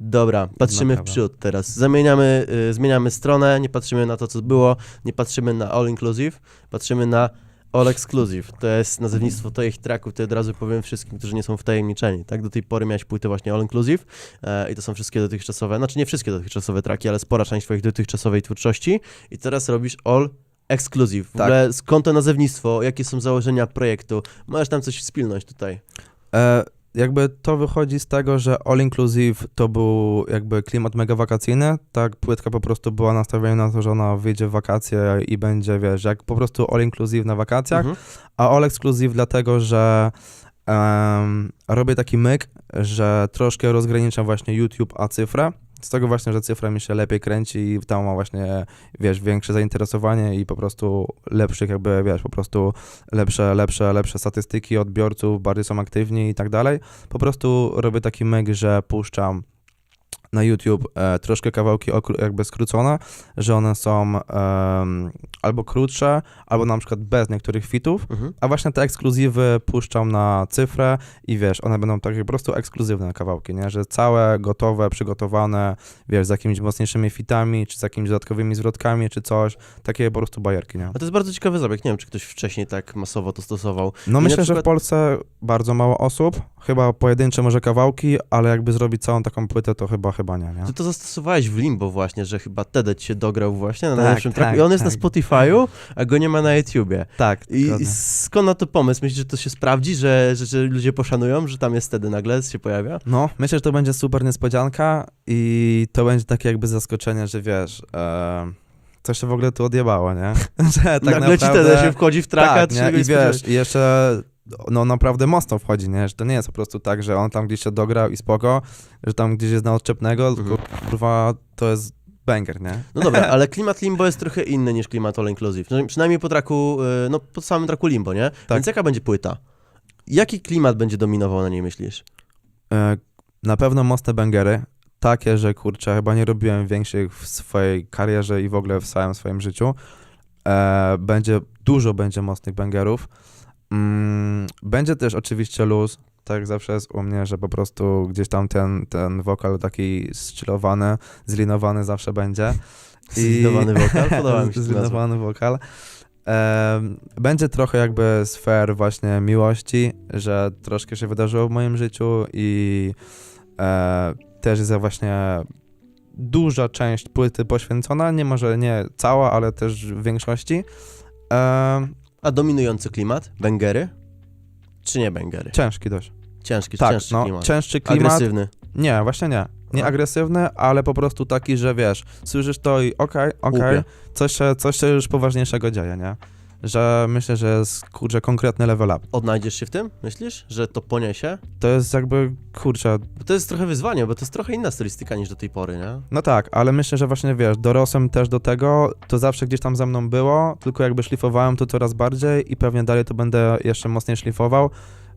Dobra, patrzymy w przód teraz. Zamieniamy, y, zmieniamy stronę, nie patrzymy na to, co było, nie patrzymy na All Inclusive, patrzymy na All Exclusive. To jest nazewnictwo twoich tracków, to od razu powiem wszystkim, którzy nie są wtajemniczeni, tak? Do tej pory miałeś płytę właśnie All Inclusive e, i to są wszystkie dotychczasowe, znaczy nie wszystkie dotychczasowe traki, ale spora część twojej dotychczasowej twórczości i teraz robisz All Exclusive. W Tak. ogóle skąd to nazewnictwo, jakie są założenia projektu? Możesz tam coś wspilność tutaj. E, jakby to wychodzi z tego, że All Inclusive to był jakby klimat mega wakacyjny, tak płytka po prostu była nastawiona na to, że ona wyjdzie w wakacje i będzie, wiesz, jak po prostu All Inclusive na wakacjach, Mhm. a All Exclusive dlatego, że em, robię taki myk, że troszkę rozgraniczam właśnie YouTube a cyfrę. Z tego właśnie, że cyfra mi się lepiej kręci i tam ma właśnie, wiesz, większe zainteresowanie i po prostu lepszych jakby, wiesz, po prostu lepsze, lepsze, lepsze statystyki odbiorców, bardziej są aktywni i tak dalej. Po prostu robię taki myk, że puszczam na YouTube e, troszkę kawałki jakby skrócone, że one są em, albo krótsze, albo na przykład bez niektórych fitów, Mhm. a właśnie te ekskluzywy puszczam na cyfrę i wiesz, one będą takie po prostu ekskluzywne kawałki, nie? Że całe, gotowe, przygotowane, wiesz, z jakimiś mocniejszymi fitami, czy z jakimiś dodatkowymi zwrotkami, czy coś, takie po prostu bajerki, nie? A to jest bardzo ciekawy zabieg. Nie wiem, czy ktoś wcześniej tak masowo to stosował. No I myślę, że przykład- w Polsce bardzo mało osób, chyba pojedyncze może kawałki, ale jakby zrobić całą taką płytę, to chyba, chyba nie, nie? Ty to zastosowałeś w Limbo właśnie, że chyba Tedet się dograł właśnie na Tak, najlepszym tak, tracku i on jest na tak. Spotify'u, a go nie ma na YouTubie. Tak, I. I skąd na to pomysł? Myślisz, że to się sprawdzi, że, że, że ludzie poszanują, że tam jest wtedy nagle się pojawia? No, myślę, że to będzie super niespodzianka i to będzie takie jakby zaskoczenie, że wiesz, e, coś się w ogóle tu odjebało, nie? że tak nagle ci naprawdę- Tedet się wchodzi w traka, tak, nie? I wiesz, jeszcze no naprawdę mocno wchodzi, nie? Że to nie jest po prostu tak, że on tam gdzieś się dograł i spoko, że tam gdzieś jest na odczepnego, tylko Mhm. kurwa to jest banger, nie? No dobra, ale klimat Limbo jest trochę inny niż klimat All Inclusive. Przynajmniej po traku, y, no po samym traku Limbo, nie? Tak. Więc jaka będzie płyta? Jaki klimat będzie dominował na niej, myślisz? E, Na pewno mocne bangery, takie, że kurczę, chyba nie robiłem większych w swojej karierze i w ogóle w całym swoim życiu. E, będzie, dużo będzie mocnych bangerów. Mm, będzie też oczywiście luz, tak zawsze jest u mnie, że po prostu gdzieś tam ten, ten wokal taki zchillowany, zlinowany zawsze będzie. Zlinowany wokal? Podoba mi się. Zlinowany wokal. Będzie trochę jakby sfer właśnie miłości, że troszkę się wydarzyło w moim życiu i e, też jest właśnie duża część płyty poświęcona, nie może nie cała, ale też w większości. Em, A dominujący klimat? Bęgery? Czy nie bęgery? ciężki dość. Ciężki, Tak, cięższy no, klimat. cięższy klimat. Agresywny. Nie, właśnie nie. Nie agresywny, ale po prostu taki, że wiesz, słyszysz to i okej, okej, Łupie. coś, się, coś się już poważniejszego dzieje, nie? Że myślę, że jest, kurczę, konkretny level up. Odnajdziesz się w tym? Myślisz, że to poniesie? To jest jakby, kurczę, Bo to jest trochę wyzwanie, bo to jest trochę inna stylistyka niż do tej pory, nie? no tak, ale myślę, że właśnie, wiesz, dorosłem też do tego, to zawsze gdzieś tam ze mną było, tylko jakby szlifowałem to coraz bardziej i pewnie dalej to będę jeszcze mocniej szlifował,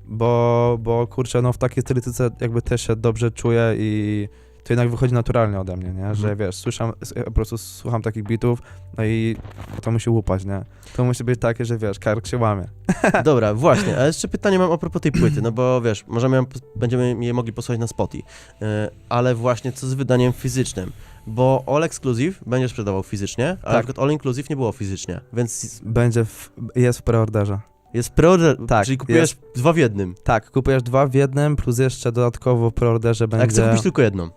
bo, bo kurczę, no w takiej stylistyce jakby też się dobrze czuję i to jednak wychodzi naturalnie ode mnie, nie? Że Mhm. wiesz, słyszam, po prostu słucham takich bitów, no i to musi łupać, nie? To musi być takie, że wiesz, kark się łamie. Dobra, właśnie, a jeszcze pytanie mam a propos tej płyty, no bo wiesz, możemy ją, będziemy je mogli posłuchać na Spotify, yy, ale właśnie co z wydaniem fizycznym? Bo All Exclusive będzie sprzedawał fizycznie, a Tak. na przykład All Inclusive nie było fizycznie, więc Będzie, w, jest w preorderze. jest preorder, Tak, czyli kupujesz dwa w jednym, Tak, kupujesz dwa w jednym, plus jeszcze dodatkowo w preorderze a jak chcę będzie... kupić tylko jedną.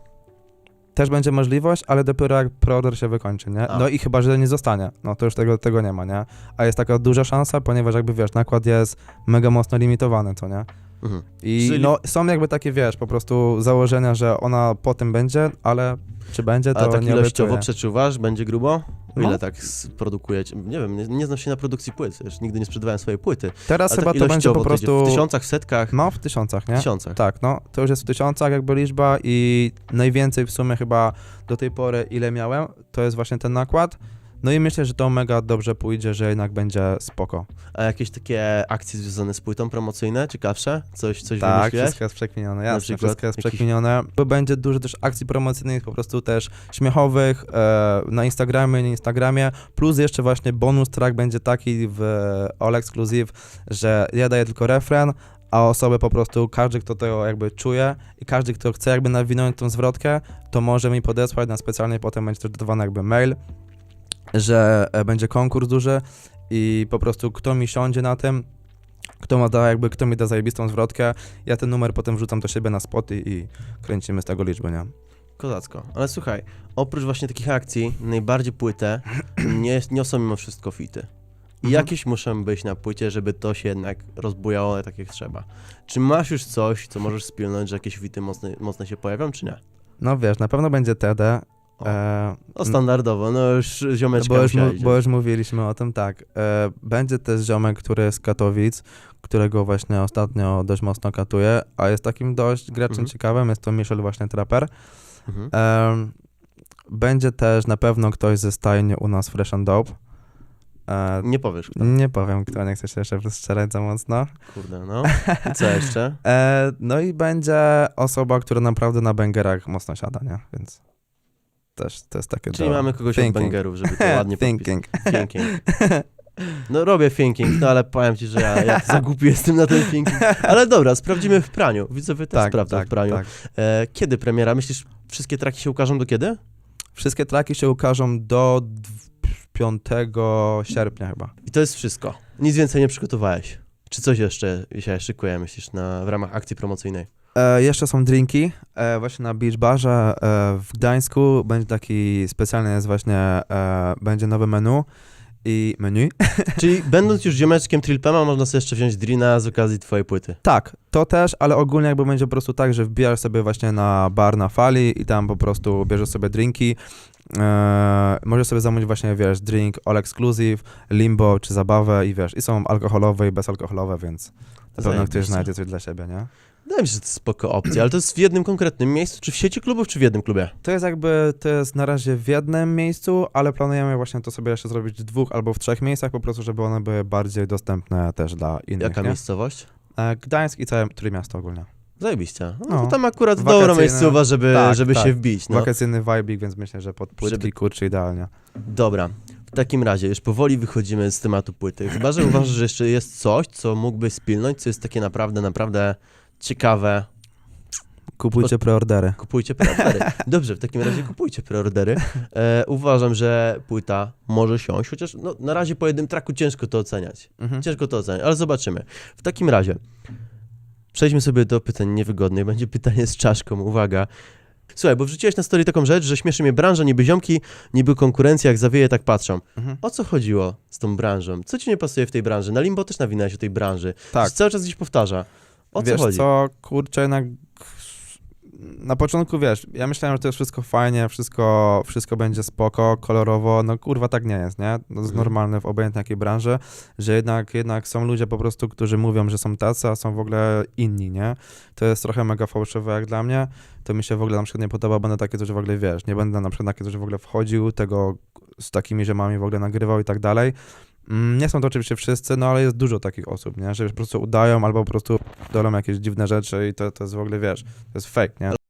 Też będzie możliwość, ale dopiero jak preorder się wykończy, nie? A. No i chyba, że nie zostanie, no to już tego, tego nie ma, nie? A jest taka duża szansa, ponieważ jakby, wiesz, nakład jest mega mocno limitowany, co nie? Mhm. I Czyli- no są jakby takie, wiesz, po prostu założenia, że ona po tym będzie, ale czy będzie, to A tak nie ilościowo obiecuję. przeczuwasz, będzie grubo? No. Ile tak produkujecie? Nie wiem, nie, nie znam się na produkcji płyt, wiesz, nigdy nie sprzedawałem swojej płyty. Teraz Ale chyba tak to będzie po prostu... W tysiącach, setkach, No, w tysiącach, nie? tysiącach. Tak, no, to już jest w tysiącach jakby liczba i najwięcej w sumie chyba do tej pory, ile miałem, to jest właśnie ten nakład. No i myślę, że to mega dobrze pójdzie, że jednak będzie spoko. A jakieś takie akcje związane z płytą promocyjne, ciekawsze? Coś, coś tak, wymyśliłeś? wszystko jest przekminione, jasne, przykład wszystko jest jakiś- przekminione. Będzie dużo też akcji promocyjnych, po prostu też śmiechowych e, na Instagramie, na Instagramie, plus jeszcze właśnie bonus track będzie taki w All Exclusive, że ja daję tylko refren, a osoby po prostu, każdy, kto to jakby czuje i każdy, kto chce jakby nawinąć tą zwrotkę, to może mi podesłać na specjalnie, potem będzie też dodawany jakby mail, że e, będzie konkurs duży i po prostu kto mi siądzie na tym, kto ma da, jakby, kto mi da zajebistą zwrotkę, ja ten numer potem wrzucam do siebie na spoty i kręcimy z tego liczbę, nie? Kozacko. Ale słuchaj, oprócz właśnie takich akcji, najbardziej płytę nie, niosą mimo wszystko fity. I Mhm. jakieś muszą być na płycie, żeby to się jednak rozbujało tak jak trzeba. Czy masz już coś, co możesz spilnąć, że jakieś fity mocne, mocne się pojawią, czy nie? No wiesz, na pewno będzie TD. O. E, O, standardowo, no już ziomeczka bo, już, mu, bo już mówiliśmy o tym, tak. E, będzie też ziomek, który jest z Katowic, którego właśnie ostatnio dość mocno katuje, a jest takim dość graczem Mhm. ciekawym, jest to Michel właśnie Trapper. Mhm. E, będzie też na pewno ktoś ze stajni u nas Fresh and Dope. E, Nie powiesz kto. nie powiem, kto nie chce się jeszcze rozstrzelać za mocno. Kurde, no. I co jeszcze? E, no i będzie osoba, która naprawdę na bangerach mocno siada, nie? Więc też to jest takie Czyli mamy kogoś od thinking. bangerów, żeby to ładnie. Thinking. Thinking. No robię thinking, no ale powiem ci, że ja, ja za głupi jestem na ten thinking. Ale dobra, sprawdzimy w praniu. Widzowie też sprawdzą w praniu. tak. E, kiedy premiera? Myślisz, wszystkie traki się ukażą do kiedy? Wszystkie traki się ukażą do dw- 5 sierpnia chyba. I to jest wszystko. Nic więcej nie przygotowałeś. Czy coś jeszcze się szykuje, myślisz, na, w ramach akcji promocyjnej? E, jeszcze są drinki. E, właśnie na Beach Barze e, w Gdańsku będzie taki specjalny jest właśnie, e, będzie nowe menu i menu. Czyli będąc już ziomeczkiem Trilpema, można sobie jeszcze wziąć drina z okazji twojej płyty. Tak, to też, ale ogólnie jakby będzie po prostu tak, że wbijasz sobie właśnie na bar na fali i tam po prostu bierzesz sobie drinki. E, możesz sobie zamówić właśnie, wiesz, drink all exclusive, limbo czy zabawę i wiesz, i są alkoholowe i bezalkoholowe, więc na pewno ktoś znajdzie coś dla siebie, nie? Wydaje mi się, że to jest spoko opcja, ale to jest w jednym konkretnym miejscu, czy w sieci klubów, czy w jednym klubie? To jest jakby, to jest na razie w jednym miejscu, ale planujemy właśnie to sobie jeszcze zrobić w dwóch albo w trzech miejscach, po prostu, żeby one były bardziej dostępne też dla innych, Jaka nie? miejscowość? E, Gdańsk i całe Trójmiasto ogólnie. Zajebiście. No, No. to tam akurat dobra miejscowa, żeby, Tak, żeby tak. się wbić. No. Wakacyjny vibik, więc myślę, że pod płytki, Żeby- kurczy idealnie. Dobra. W takim razie już powoli wychodzimy z tematu płyty. Chyba, że uważasz, że jeszcze jest coś, co mógłbyś spilnąć, co jest takie naprawdę, naprawdę ciekawe. Kupujcie preordery. Kupujcie preordery. Dobrze, w takim razie kupujcie preordery. E, uważam, że płyta może siąść, chociaż no, na razie po jednym traku ciężko to oceniać. Mhm. Ciężko to oceniać, ale zobaczymy. W takim razie przejdźmy sobie do pytań niewygodnych. Będzie pytanie z czaszką, uwaga. Słuchaj, bo wrzuciłeś na story taką rzecz, że śmieszy mnie branża, niby ziomki, niby konkurencja, jak zawieje, tak patrzą. Mhm. O co chodziło z tą branżą? Co ci nie pasuje w tej branży? Na Limbo też nawinąłeś o tej branży. Tak. Cały czas gdzieś powtarza. O co wiesz chodzi? co, kurczę, jednak na początku, wiesz, ja myślałem, że to jest wszystko fajnie, wszystko, wszystko będzie spoko, kolorowo, no kurwa tak nie jest, nie? To jest Mhm. normalne w obojętnej jakiej branży, że jednak, jednak są ludzie po prostu, którzy mówią, że są tacy, a są w ogóle inni, nie? To jest trochę mega fałszywe jak dla mnie, to mi się w ogóle na przykład nie podoba, będę takie coś w ogóle, wiesz, nie będę na przykład takie coś w ogóle wchodził, tego z takimi ziomami w ogóle nagrywał i tak dalej. Mm, Nie są to oczywiście wszyscy, no ale jest dużo takich osób, nie? Że po prostu udają albo po prostu dolą jakieś dziwne rzeczy i to, to jest w ogóle, wiesz, to jest fake, nie?